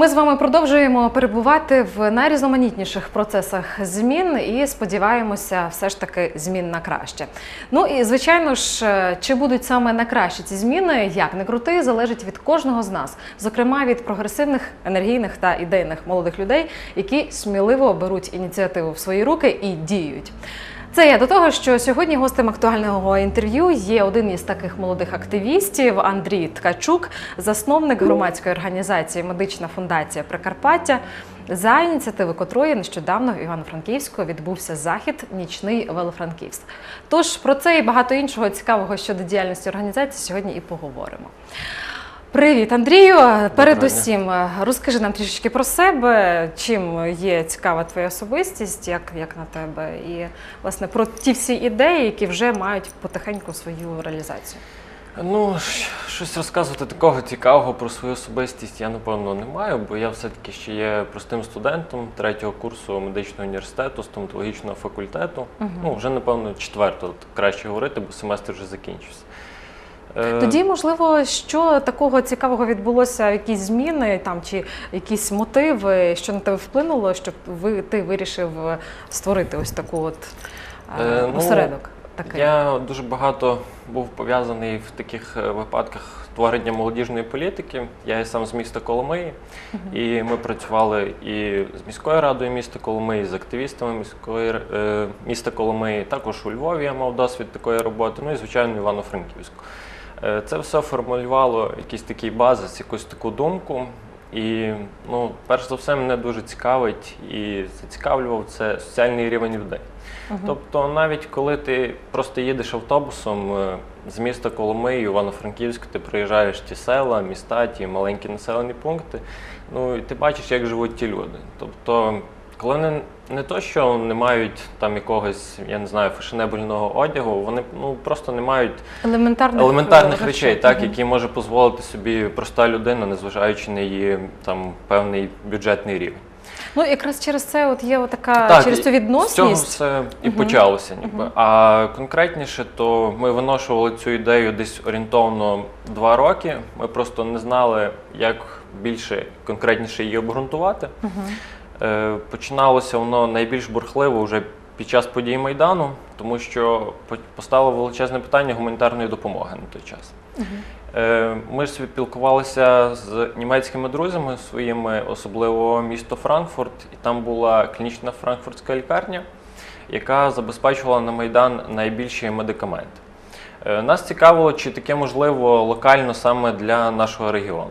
Ми з вами продовжуємо перебувати в найрізноманітніших процесах змін і сподіваємося, все ж таки змін на краще. Ну і звичайно ж, е, чи будуть саме на краще ці зміни, як не крути, залежить від кожного з нас, зокрема від прогресивних, енергійних та ідейних молодих людей, які сміливо беруть ініціативу в свої руки і діють. Це я до того, що сьогодні гостем актуального інтерв'ю є один із таких молодих активістів Андрій Ткачук, засновник громадської організації Медична фундація Прикарпаття, за ініціативи котрої нещодавно в Івано-Франківську відбувся захід Нічний велофранківськ. Тож про це і багато іншого цікавого щодо діяльності організації сьогодні і поговоримо. Привіт, Андрію. Передусім, е, розкажи нам трішечки про себе, чим є цікава твоя особистість, як, як на тебе, і власне про ті всі ідеї, які вже мають потихеньку свою реалізацію. Ну, щось розказувати такого цікавого про свою особистість я напевно не маю, бо я все-таки ще є простим студентом третього курсу медичного університету, стоматологічного факультету. Ну, вже напевно четвертого, краще говорити, бо семестр вже закінчився. Е, Тоді, можливо, що такого цікавого відбулося, якісь зміни там чи якісь мотиви, що на тебе вплинуло, щоб ви ти вирішив створити ось таку от е, Е, ну, осередок. Такий. Я дуже багато був пов'язаний в таких е, випадках творення молодіжної політики. Я є сам з міста Коломиї, і ми працювали і з міською радою міста Коломиї, з активістами міської е, міста Коломиї. Також у Львові я мав досвід такої роботи. Ну і звичайно, Івано-Франківську. Е, Це все формулювало якийсь такий базис, якусь таку думку. І ну, перш за все, мене дуже цікавить і зацікавлював це соціальний рівень людей. Тобто, навіть коли ти просто їдеш автобусом е, з міста Коломиї, Івано-Франківськ, ти проїжджаєш ті села, міста, ті маленькі населені пункти, ну і ти бачиш, як живуть ті люди. Тобто, коли не, не то, що не мають там якогось, я не знаю, фешенебельного одягу, вони ну просто не мають елементарних, елементарних речей, так, які може дозволити собі проста людина, незважаючи на її там певний бюджетний рівень. Ну, якраз через це от є така Так, через цю З цього відносність. все і Мгм. почалося, ніби. Мгм. А конкретніше, то ми виношували цю ідею десь орієнтовно два роки. Ми просто не знали, як більше конкретніше її обґрунтувати. Мгм. Е, Починалося воно найбільш бурхливо вже під час подій Майдану, тому що по- постало величезне питання гуманітарної допомоги на той час. Е, Ми ж спілкувалися з німецькими друзями своїми, особливо місто Франкфурт, і там була клінічна франкфуртська лікарня, яка забезпечувала на Майдан найбільші медикаменти. Е, Нас цікавило, чи таке можливо локально саме для нашого регіону.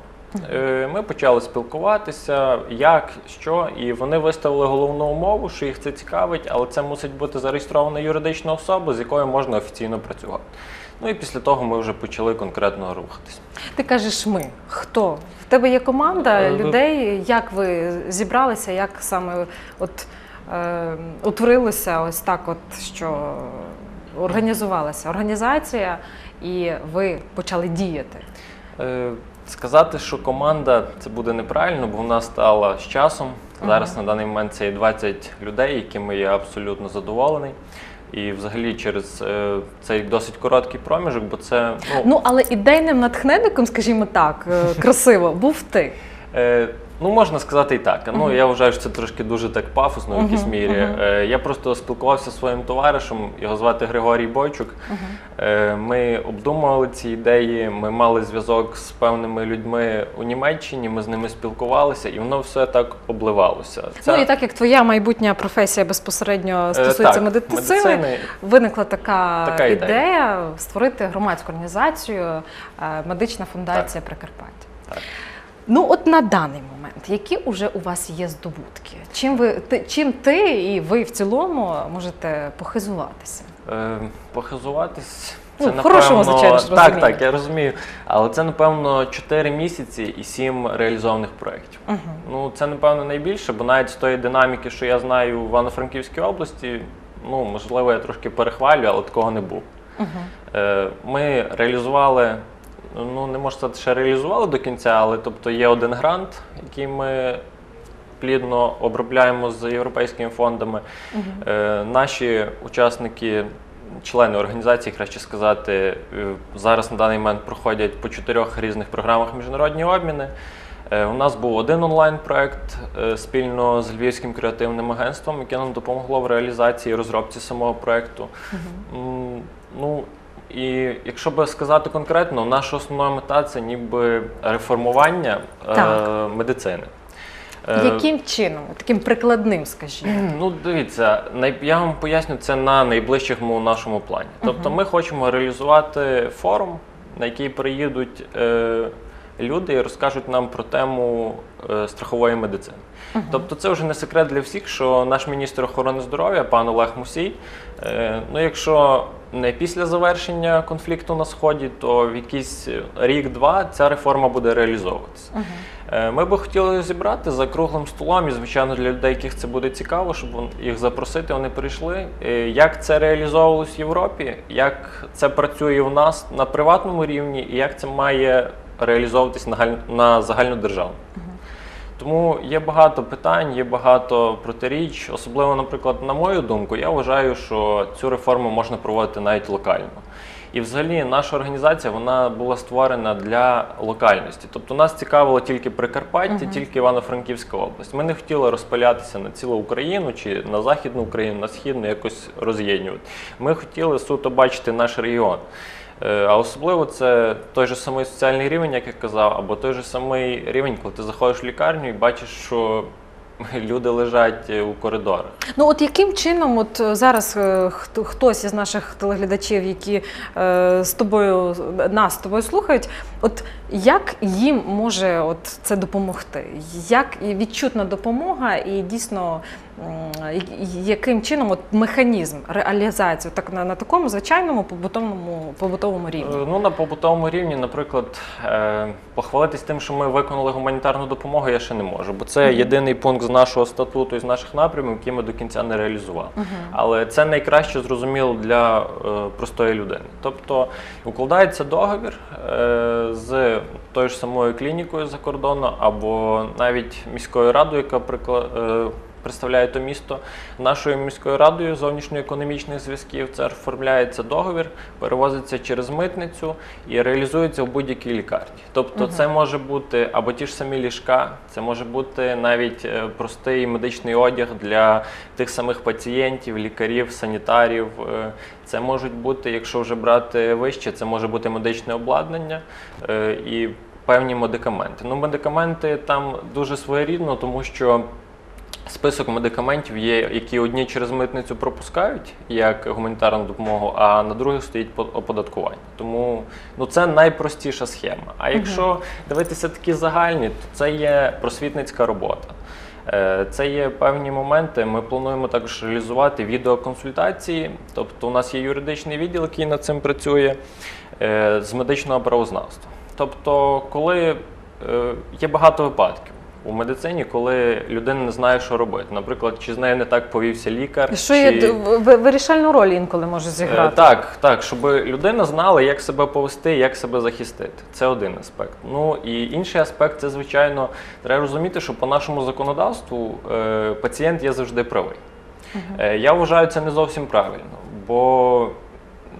Е, Ми почали спілкуватися, як, що, і вони виставили головну умову, що їх це цікавить, але це мусить бути зареєстрована юридична особа, з якою можна офіційно працювати. Ну і після того ми вже почали конкретно рухатись. Ти кажеш ми. Хто? В тебе є команда Е, людей. Як ви зібралися, як саме от е, утворилося ось так, от що організувалася організація, і ви почали діяти. Сказати, що команда це буде неправильно, бо вона стала з часом. Зараз на даний момент це є 20 людей, якими я абсолютно задоволений. І взагалі через е, цей досить короткий проміжок, бо це ну, Ну але ідейним натхненником, скажімо так, е, красиво, був ти. Е, ну, можна сказати і так. Ну, я вважаю, що це трошки дуже так пафосно в якійсь мірі. Е, я просто спілкувався зі своїм товаришем, його звати Григорій Бойчук. Е, ми обдумували ці ідеї, ми мали зв'язок з певними людьми у Німеччині, ми з ними спілкувалися, і воно все так обливалося. Ну і так як твоя майбутня професія безпосередньо Е, стосується медицини, медицини. виникла така, Така ідея. ідея. створити громадську організацію Медична фундація Прикарпаття. Так. Ну, от на даний момент, які вже у вас є здобутки? Чим ви ти, чим ти і ви в цілому можете похизуватися? Е, похизуватись. Ну, Це хорошому, напевно, звичайно ж, так, так, я розумію. Але це напевно 4 місяці і 7 реалізованих проєктів. Угу. Ну, це напевно найбільше, бо навіть з тої динаміки, що я знаю в Івано-Франківській області, ну можливо, я трошки перехвалю, але такого не було. Угу. Е, Ми реалізували, ну не можу сказати, що реалізували до кінця, але тобто є один грант, який ми плідно обробляємо з європейськими фондами. Е, Наші учасники. Члени організації, краще сказати, е, зараз на даний момент проходять по чотирьох різних програмах міжнародні обміни. Е, У нас був один онлайн-проект спільно з Львівським креативним агентством, яке нам допомогло в реалізації і розробці самого проекту. М, Ну і якщо би сказати конкретно, наша основна мета це ніби реформування е, Так. медицини. Е, Яким чином? Таким прикладним, скажіть. Ну, дивіться, най- я вам поясню це на найближчому нашому плані. Тобто, ми хочемо реалізувати форум, на який приїдуть е, люди і розкажуть нам про тему е, страхової медицини. Тобто, це вже не секрет для всіх, що наш міністр охорони здоров'я, пан Олег Мусій, е, ну, якщо не після завершення конфлікту на сході, то в якийсь рік-два ця реформа буде реалізовуватися. Е, Ми би хотіли зібрати за круглим столом, і звичайно для людей, яких це буде цікаво, щоб їх запросити, вони прийшли. Як це реалізовувалось в Європі, як це працює в нас на приватному рівні, і як це має реалізовуватись на на загальнодержавному. Тому є багато питань, є багато протиріч. Особливо, наприклад, на мою думку, я вважаю, що цю реформу можна проводити навіть локально. І взагалі наша організація вона була створена для локальності. Тобто нас цікавило тільки Прикарпаття, тільки Івано-Франківська область. Ми не хотіли розпилятися на цілу Україну чи на Західну Україну, на східну якось роз'єднювати. Ми хотіли суто бачити наш регіон. Е, А особливо це той же самий соціальний рівень, як я казав, або той же самий рівень, коли ти заходиш в лікарню і бачиш, що люди лежать е, у коридорах. Ну от яким чином, от е, зараз хто- хтось із наших телеглядачів, які е, з тобою нас з тобою слухають, от як їм може от це допомогти? Як відчутна допомога, і дійсно яким чином от механізм реалізації так на, на такому звичайному побутовому побутовому рівні? Е, Ну, на побутовому рівні, наприклад, е, похвалитись тим, що ми виконали гуманітарну допомогу, я ще не можу, бо це єдиний пункт з нашого статуту і з наших напрямів, який ми до кінця не реалізували. Але це найкраще зрозуміло для е, простої людини. Тобто укладається договір е, з тою ж самою клінікою за кордону або навіть міською радою, яка прикла- е, представляє то місто нашою міською радою зовнішньоекономічних зв'язків. Це оформляється договір, перевозиться через митницю і реалізується в будь-якій лікарні. Тобто, це може бути або ті ж самі ліжка, це може бути навіть е, простий медичний одяг для тих самих пацієнтів, лікарів, санітарів. Е, Це можуть бути, якщо вже брати вище, це може бути медичне обладнання е, і певні медикаменти. Ну, медикаменти там дуже своєрідно, тому що. Список медикаментів є, які одні через митницю пропускають як гуманітарну допомогу, а на других стоїть оподаткування. Тому ну це найпростіша схема. А якщо дивитися такі загальні, то це є просвітницька робота. Е, Це є певні моменти. Ми плануємо також реалізувати відеоконсультації. Тобто, у нас є юридичний відділ, який над цим працює е, з медичного правознавства. Тобто, коли е, є багато випадків у медицині, коли людина не знає, що робити. Наприклад, чи з нею не так повівся лікар, Що чи... є вирішальну роль інколи може Е, зіграти? Так, так, щоб людина знала, як себе повести, як себе захистити. Це один аспект. Ну і інший аспект це, звичайно, треба розуміти, що по нашому законодавству е, пацієнт є завжди правий. Е, я вважаю це не зовсім правильно, бо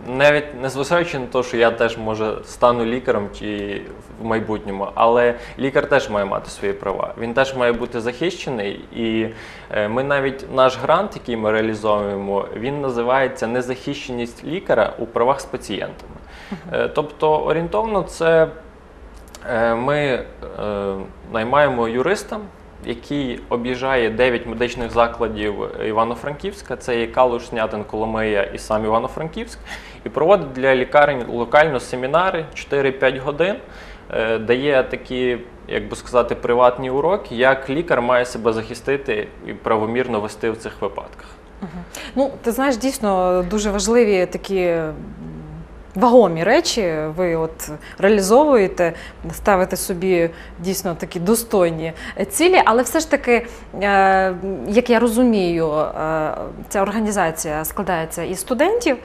навіть незважаючи на те, що я теж може стану лікарем чи в майбутньому, але лікар теж має мати свої права. Він теж має бути захищений. І е, ми навіть наш грант, який ми реалізовуємо, він називається Незахищеність лікаря у правах з пацієнтами. Е, Тобто орієнтовно це е, ми наймаємо юриста, який об'їжджає 9 медичних закладів Івано-Франківська, це є Калуш, Снятин, Коломия і сам Івано-Франківськ, і проводить для лікарень локально семінари 4-5 годин, е, дає такі, як би сказати, приватні уроки, як лікар має себе захистити і правомірно вести в цих випадках. Ну, ти знаєш, дійсно дуже важливі такі вагомі речі. Ви от реалізовуєте, ставите собі дійсно такі достойні цілі, але все ж таки, е, як я розумію, е, ця організація складається із студентів,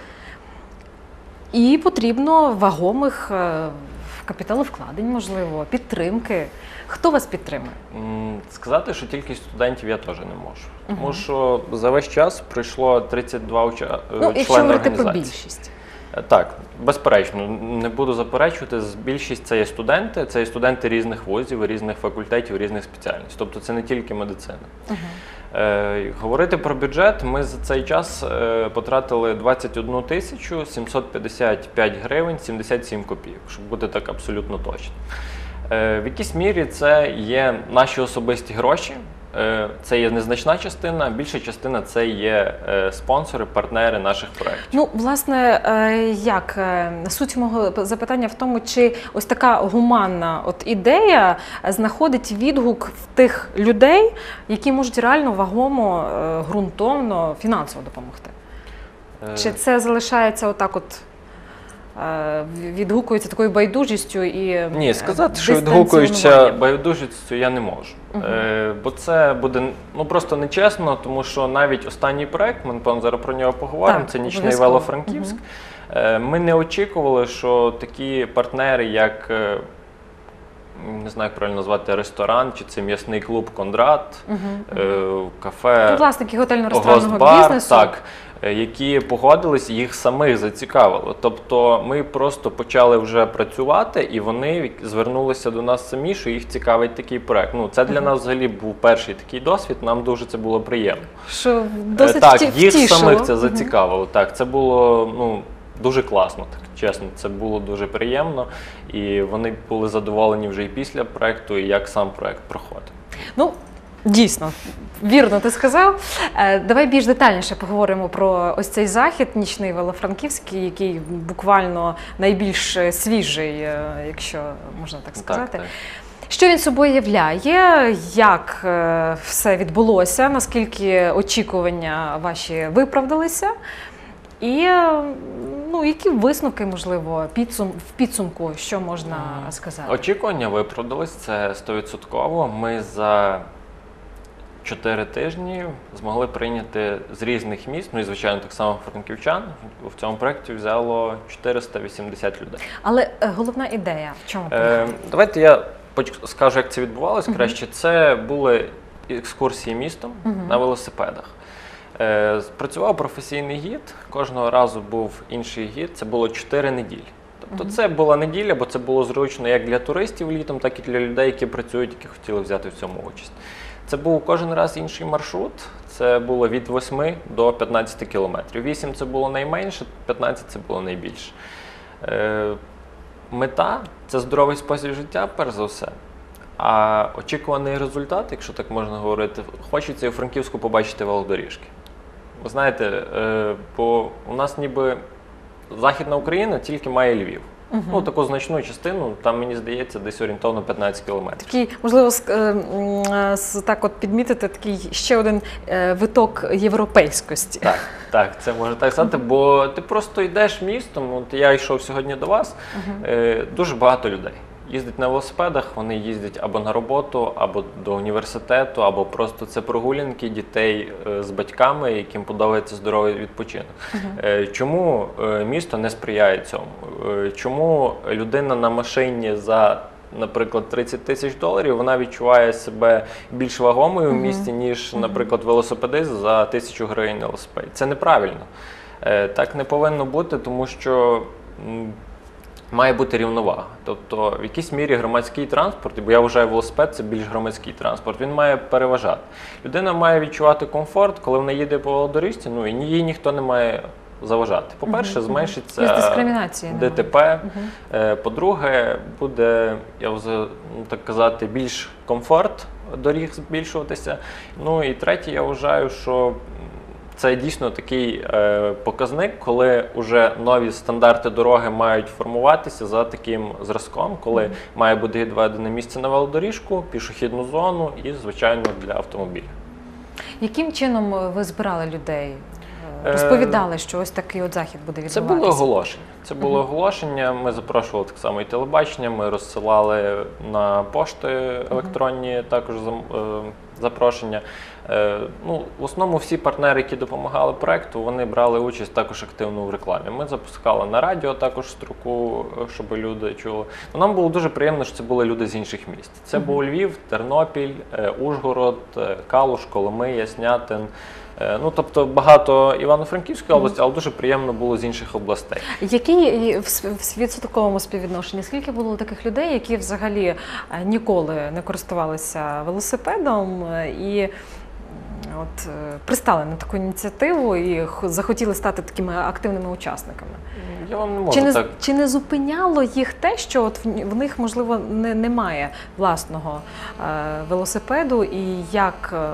і потрібно вагомих е, капіталовкладень, можливо, підтримки. Хто вас підтримує? Сказати, що тільки студентів я теж не можу. Тому що за весь час пройшло 32 уча... Ну, е, якщо члени говорити про більшість. Так, безперечно, не буду заперечувати. Більшість це є студенти, це є студенти різних вузів, різних факультетів, різних спеціальностей. Тобто це не тільки медицина. Е, говорити про бюджет, ми за цей час е, потратили 21 тисячу 755 гривень 77 копійок, щоб бути так абсолютно точно. Е, в якійсь мірі це є наші особисті гроші. Е, Це є незначна частина, більша частина це є е, спонсори, партнери наших проєктів. Ну, власне, е, як суть мого запитання в тому, чи ось така гуманна от ідея знаходить відгук в тих людей, які можуть реально вагомо, ґрунтовно, фінансово допомогти. Чи це залишається отак, от е, відгукується такою байдужістю і е, Ні, сказати, що відгукуються байдужістю, я не можу. угу. Е, бо це буде ну просто нечесно, тому що навіть останній проект, ми напевно зараз про нього поговоримо. Так, це нічний велофранківськ. велофранківськ. Е, Ми не очікували, що такі партнери, як е, не знаю, як правильно назвати ресторан, чи це м'ясний клуб Кондрат, Мгм. е, кафе. Ну, власники готельно-ресторанного бізнесу. так, е, які погодились, їх самих зацікавило. Тобто ми просто почали вже працювати, і вони звернулися до нас самі, що їх цікавить такий проект. Ну це для Мгм. нас взагалі був перший такий досвід. Нам дуже це було приємно. Що Е, досить так, вті- їх втішило. самих це зацікавило. Так, це було ну. Дуже класно, так чесно, це було дуже приємно, і вони були задоволені вже і після проекту, і як сам проект проходив. Ну, дійсно, вірно ти сказав. Е, Давай більш детальніше поговоримо про ось цей захід, нічний велофранківський, який буквально найбільш свіжий, е, якщо можна так сказати. Так, так. Що він собою являє, як е, все відбулося, наскільки очікування ваші виправдалися? І ну, які висновки, можливо, підсум, в підсумку, що можна сказати? Очікування виправдались, це 100%. Ми за 4 тижні змогли прийняти з різних міст, ну і звичайно так само франківчан. В цьому проєкті взяло 480 людей. Але е, головна ідея в чому? Е, давайте я поч- скажу, як це відбувалось краще. Це були екскурсії містом Мгм. на велосипедах. Е, працював професійний гід, кожного разу був інший гід. Це було 4 неділі. Тобто це була неділя, бо це було зручно як для туристів літом, так і для людей, які працюють, які хотіли взяти в цьому участь. Це був кожен раз інший маршрут. Це було від 8 до 15 кілометрів. 8 це було найменше, 15 це було найбільше. Е, мета це здоровий спосіб життя, перш за все. А очікуваний результат, якщо так можна говорити, хочеться і у Франківську побачити велодоріжки. Ви знаєте, е, бо у нас ніби Західна Україна тільки має Львів. Мгм. Ну, таку значну частину, там, мені здається, десь орієнтовно 15 кілометрів. Такий, можливо, ск- е, е, так от підмітити такий ще один е, виток європейськості. Так, так, це можна так сказати, бо ти просто йдеш містом. От я йшов сьогодні до вас, е, дуже багато людей. Їздять на велосипедах, вони їздять або на роботу, або до університету, або просто це прогулянки дітей е, з батьками, яким подобається здоровий відпочинок. Е, Чому е, місто не сприяє цьому? Чому людина на машині за, наприклад, 30 тисяч доларів вона відчуває себе більш вагомою в місті, ніж, наприклад, велосипедист за тисячу гривень на велосипеді? Це неправильно. Так не повинно бути, тому що. Має бути рівновага. Тобто, в якійсь мірі громадський транспорт, бо я вважаю, велосипед це більш громадський транспорт, він має переважати. Людина має відчувати комфорт, коли вона їде по велодоріжці, ну і їй ніхто не має заважати. По-перше, мгм. зменшиться. ДТП. Е, По-друге, буде, я вже ну, так казати, більш комфорт доріг збільшуватися. Ну і третє, я вважаю, що це дійсно такий е, показник, коли вже нові стандарти дороги мають формуватися за таким зразком, коли Мгм. має бути відведене місце на велодоріжку, пішохідну зону і, звичайно, для автомобіля. Яким чином е, ви збирали людей? Е, Е, Розповідали, що ось такий от захід буде Це було оголошення. Це було оголошення. Ми запрошували так само і телебачення. Ми розсилали на пошти електронні також запрошення. Е, Ну, в основному всі партнери, які допомагали проекту, вони брали участь також активно в рекламі. Ми запускали на радіо також строку, е, щоб люди чули. Ну, Нам було дуже приємно, що це були люди з інших міст. Це був Львів, Тернопіль, е, Ужгород, Калуш, Коломия, Снятин. Ну, тобто багато Івано-Франківської області, але дуже приємно було з інших областей. Який в відсотковому співвідношенні? Скільки було таких людей, які взагалі ніколи не користувалися велосипедом і от е, пристали на таку ініціативу і захотіли стати такими активними учасниками? Я вам не можу Чи не, так. чи не зупиняло їх те, що от в, в них можливо не, немає власного е, велосипеду, і як е,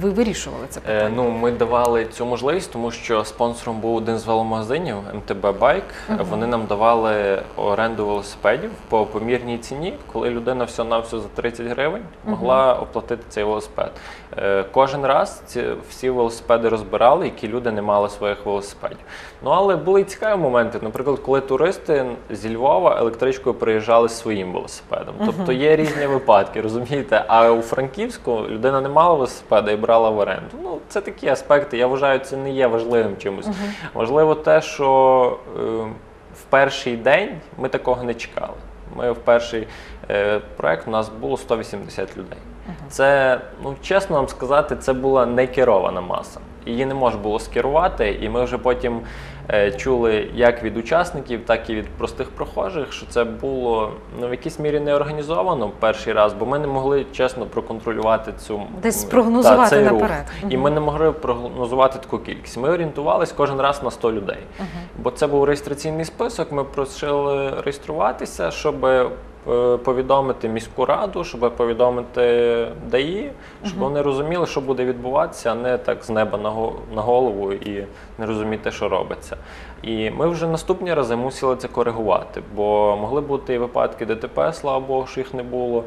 ви вирішували це питання? Е, Ну, ми давали цю можливість, тому що спонсором був один з веломагазинів МТБ Байк. Вони нам давали оренду велосипедів по помірній ціні, коли людина всього на все за 30 гривень могла оплатити цей велосипед. Е, Кожен раз ці всі велосипеди розбирали, які люди не мали своїх велосипедів. Ну але були цікаві моменти. Наприклад, коли туристи зі Львова електричкою приїжджали своїм велосипедом. Тобто є різні випадки, розумієте? А у Франківську людина не мала велосипеда і брала в оренду. Ну, це такі аспекти. Я вважаю, це не є важливим чимось. Важливо те, що е, в перший день ми такого не чекали. Ми в перший е, проект у нас було 180 людей. Це, ну чесно вам сказати, це була не керована маса. Її не можна було скерувати, і ми вже потім чули як від учасників, так і від простих прохожих, що це було ну, в якійсь мірі не організовано перший раз, бо ми не могли чесно проконтролювати цю Десь м, спрогнозувати та, цей рух. наперед. І ми не могли прогнозувати таку кількість. Ми орієнтувалися кожен раз на 100 людей. Бо це був реєстраційний список. Ми просили реєструватися, щоб е, повідомити міську раду, щоб повідомити ДАІ, щоб вони розуміли, що буде відбуватися, а не так з неба на голову і не розуміти, що робиться. І ми вже наступні рази мусили це коригувати, бо могли бути і випадки ДТП, слава Богу, що їх не було.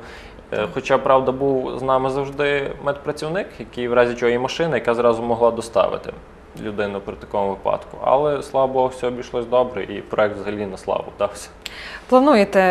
Е, Хоча, правда, був з нами завжди медпрацівник, який в разі чого є машина, яка зразу могла доставити людину при такому випадку. Але слава Богу, все обійшлось добре, і проект взагалі на славу вдався. Плануєте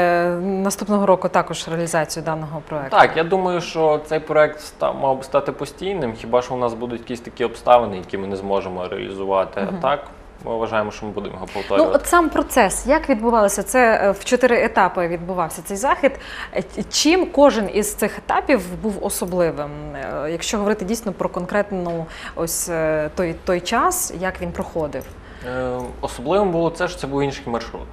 наступного року також реалізацію даного проекту? Так, я думаю, що цей проект став, мав би стати постійним. Хіба що у нас будуть якісь такі обставини, які ми не зможемо реалізувати. А так, ми вважаємо, що ми будемо його Ну, от сам процес, як відбувалося? Це е, в чотири етапи відбувався цей захід. Е, Чим кожен із цих етапів був особливим? Е, Якщо говорити дійсно про конкретну ось той, той час, як він проходив? Особливим було це, що це був інший маршрут.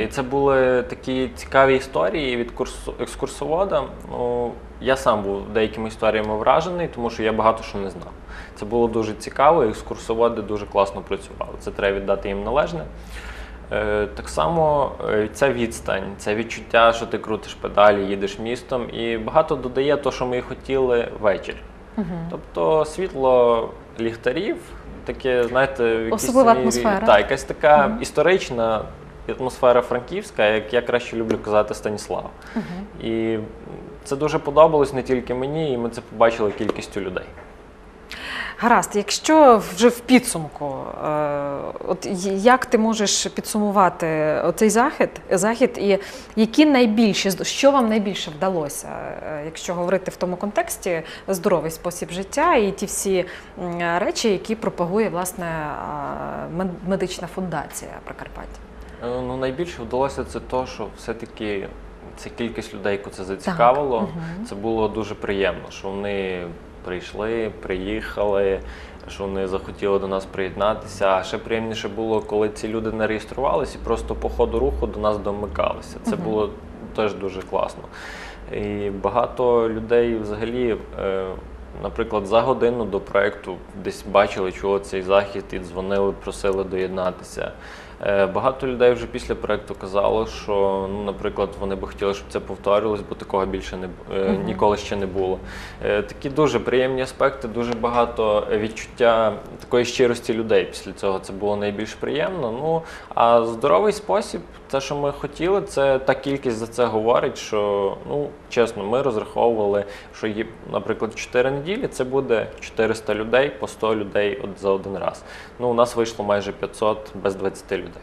І це були такі цікаві історії від курсу екскурсовода. Ну, я сам був деякими історіями вражений, тому що я багато що не знав. Це було дуже цікаво, екскурсоводи дуже класно працювали. Це треба віддати їм належне. Е, Так само е, ця відстань, це відчуття, що ти крутиш педалі, їдеш містом, і багато додає те, що ми і хотіли ввечері. Тобто світло ліхтарів, таке, знаєте, в якійсь Особлива атмосфера. Так, якась така історична атмосфера франківська, як я краще люблю казати Станіслав. І це дуже подобалось не тільки мені, і ми це побачили кількістю людей. Гаразд, якщо вже в підсумку, е, от як ти можеш підсумувати цей захід, захід і які найбільші, що вам найбільше вдалося, е, якщо говорити в тому контексті здоровий спосіб життя і ті всі речі, які пропагує власне медична фундація Прикарпаття? Е, Ну, найбільше вдалося це те, що все-таки ця кількість людей, яку це зацікавило, це було дуже приємно, що вони прийшли, приїхали, що вони захотіли до нас приєднатися. А ще приємніше було, коли ці люди не реєструвалися і просто по ходу руху до нас домикалися. Це було теж дуже класно. І багато людей взагалі. е, Наприклад, за годину до проекту десь бачили, чого цей захід і дзвонили, просили доєднатися. Е, Багато людей вже після проекту казало, що, ну, наприклад, вони би хотіли, щоб це повторювалось, бо такого більше не е, ніколи ще не було. Е, Такі дуже приємні аспекти, дуже багато відчуття такої щирості людей після цього. Це було найбільш приємно. Ну а здоровий спосіб, те, що ми хотіли, це та кількість за це говорить, що ну чесно, ми розраховували, що є, наприклад, 4 неділі це буде 400 людей по 100 людей от за один раз. Ну у нас вийшло майже 500 без 20 людей.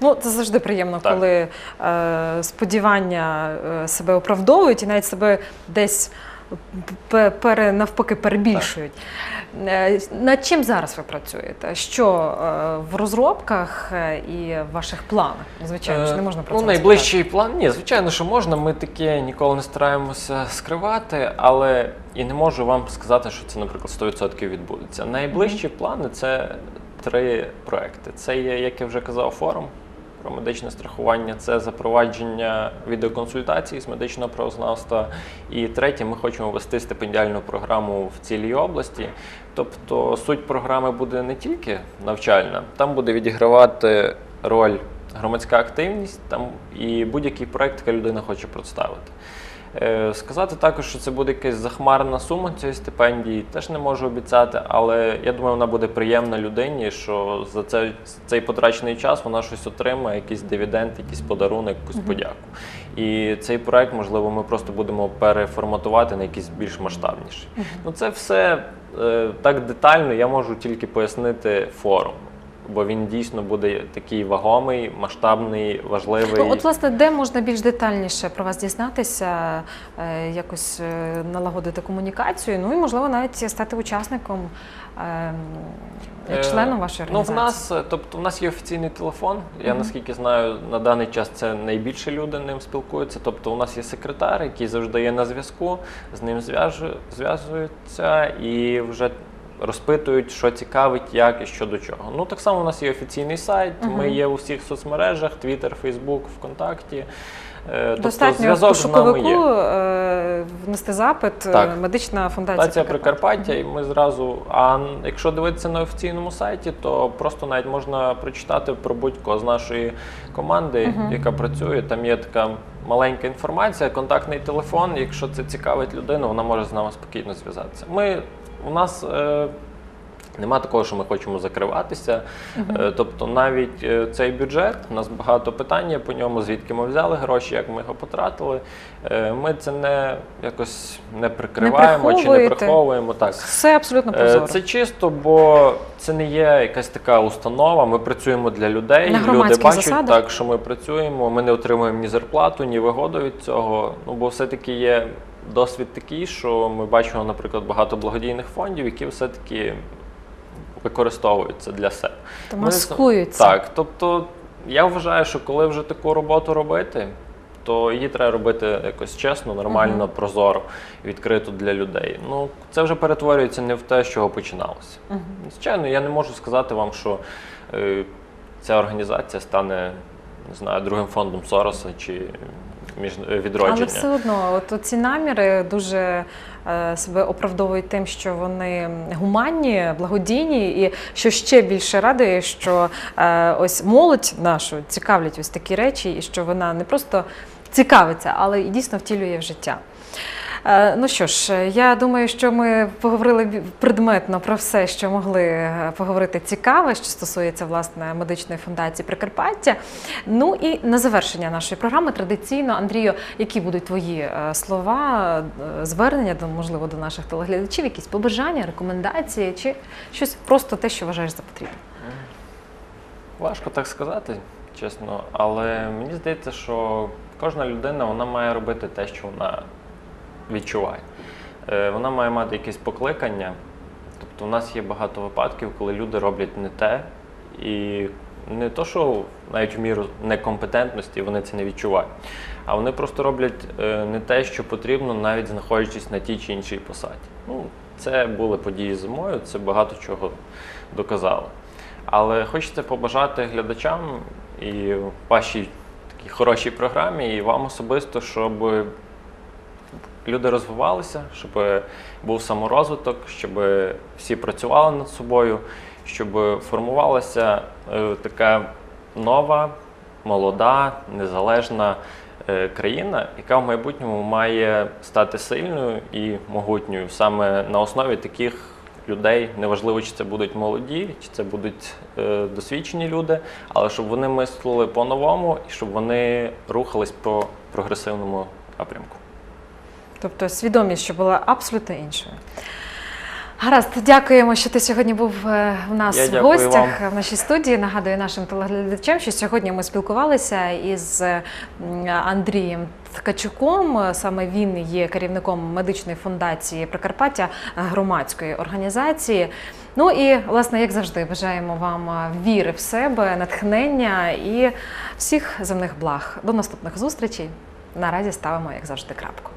Ну, це завжди приємно, Так. коли е, сподівання е, себе оправдовують і навіть себе десь пере, навпаки перебільшують. Е, Над чим зараз ви працюєте? Що е, в розробках е, і в ваших планах? Звичайно ж, не можна про ну, це найближчий план. Ні, звичайно, що можна. Ми таке ніколи не стараємося скривати, але і не можу вам сказати, що це, наприклад, 100% відбудеться. Найближчі плани це три проекти. Це є, як я вже казав, форум. Про медичне страхування це запровадження відеоконсультацій з медичного правознавства. І третє, ми хочемо вести стипендіальну програму в цілій області. Тобто суть програми буде не тільки навчальна, там буде відігравати роль громадська активність там і будь-який проект, яка людина хоче представити. Е, Сказати також, що це буде якась захмарна сума цієї стипендії, теж не можу обіцяти, але я думаю, вона буде приємна людині, що за цей, цей потрачений час вона щось отримає, якийсь дивіденд, якийсь подарунок, якусь подяку. І цей проект, можливо, ми просто будемо переформатувати на якийсь більш масштабніший. Ну це все е, так детально я можу тільки пояснити форум. Бо він дійсно буде такий вагомий, масштабний, важливий. Ну, от, власне, де можна більш детальніше про вас дізнатися, е, якось е, налагодити комунікацію, ну і можливо навіть стати учасником, е, членом вашої Ну, в нас, тобто, в нас є офіційний телефон. Я наскільки знаю, на даний час це найбільше люди ним спілкуються. Тобто, у нас є секретар, який завжди є на зв'язку, з ним зв'язуються і вже розпитують, що цікавить, як і що до чого. Ну так само у нас є офіційний сайт. Ми є у всіх соцмережах: Twitter, Facebook, ВКонтакті. Е, Тобто, Достатньо нами пошуковику е, внести запит е, Так. медична фундація. Фундація Прикарпаття». І ми зразу. А якщо дивитися на офіційному сайті, то просто навіть можна прочитати про будь-кого з нашої команди, яка працює. Там є така маленька інформація, контактний телефон. Якщо це цікавить людину, вона може з нами спокійно зв'язатися. Ми у нас. Е, Нема такого, що ми хочемо закриватися. Е, Тобто навіть е, цей бюджет, у нас багато питань по ньому, звідки ми взяли гроші, як ми його потратили. Е, Ми це не якось не прикриваємо чи не приховуєте. приховуємо. Так. Все абсолютно Е, прозоро. Це чисто, бо це не є якась така установа. Ми працюємо для людей. На Люди громадських бачать засадах? так, що ми працюємо. Ми не отримуємо ні зарплату, ні вигоду від цього. Ну бо все-таки є досвід такий, що ми бачимо, наприклад, багато благодійних фондів, які все-таки використовуються для себе. То маскуються. Так, тобто я вважаю, що коли вже таку роботу робити, то її треба робити якось чесно, нормально, прозоро, відкрито для людей. Ну, це вже перетворюється не в те, з чого починалося. Звичайно, я не можу сказати вам, що е, ця організація стане не знаю, другим фондом Сороса чи між е, відродження. Але все одно, от ці наміри дуже е, себе оправдовують тим, що вони гуманні, благодійні, і що ще більше радує, що е, ось молодь нашу цікавлять ось такі речі, і що вона не просто цікавиться, але і дійсно втілює в життя. Е, Ну що ж, я думаю, що ми поговорили предметно про все, що могли е, поговорити цікаве, що стосується власне медичної фундації Прикарпаття. Ну і на завершення нашої програми традиційно, Андрію, які будуть твої е, слова, звернення до можливо до наших телеглядачів, якісь побажання, рекомендації, чи щось просто те, що вважаєш за потрібне? Важко так сказати, чесно, але мені здається, що кожна людина вона має робити те, що вона відчуває. Е, Вона має мати якесь покликання. Тобто, у нас є багато випадків, коли люди роблять не те, і не то, що навіть в міру некомпетентності вони це не відчувають, а вони просто роблять е, не те, що потрібно, навіть знаходячись на тій чи іншій посаді. Ну, це були події зимою, це багато чого доказало. Але хочеться побажати глядачам і вашій такій хорошій програмі, і вам особисто, щоб люди розвивалися, щоб був саморозвиток, щоб всі працювали над собою, щоб формувалася е, така нова, молода, незалежна е, країна, яка в майбутньому має стати сильною і могутньою саме на основі таких людей. Неважливо, чи це будуть молоді, чи це будуть е, досвідчені люди, але щоб вони мислили по-новому і щоб вони рухались по прогресивному напрямку. Тобто свідомість, що була абсолютно іншою. Гаразд, дякуємо, що ти сьогодні був е, в нас Я в гостях вам. в нашій студії. Нагадую нашим телеглядачам, що сьогодні ми спілкувалися із Андрієм Ткачуком. Саме він є керівником медичної фундації Прикарпаття е, громадської організації. Ну і власне, як завжди, бажаємо вам е, віри в себе, натхнення і всіх земних благ. До наступних зустрічей. Наразі ставимо, як завжди, крапку.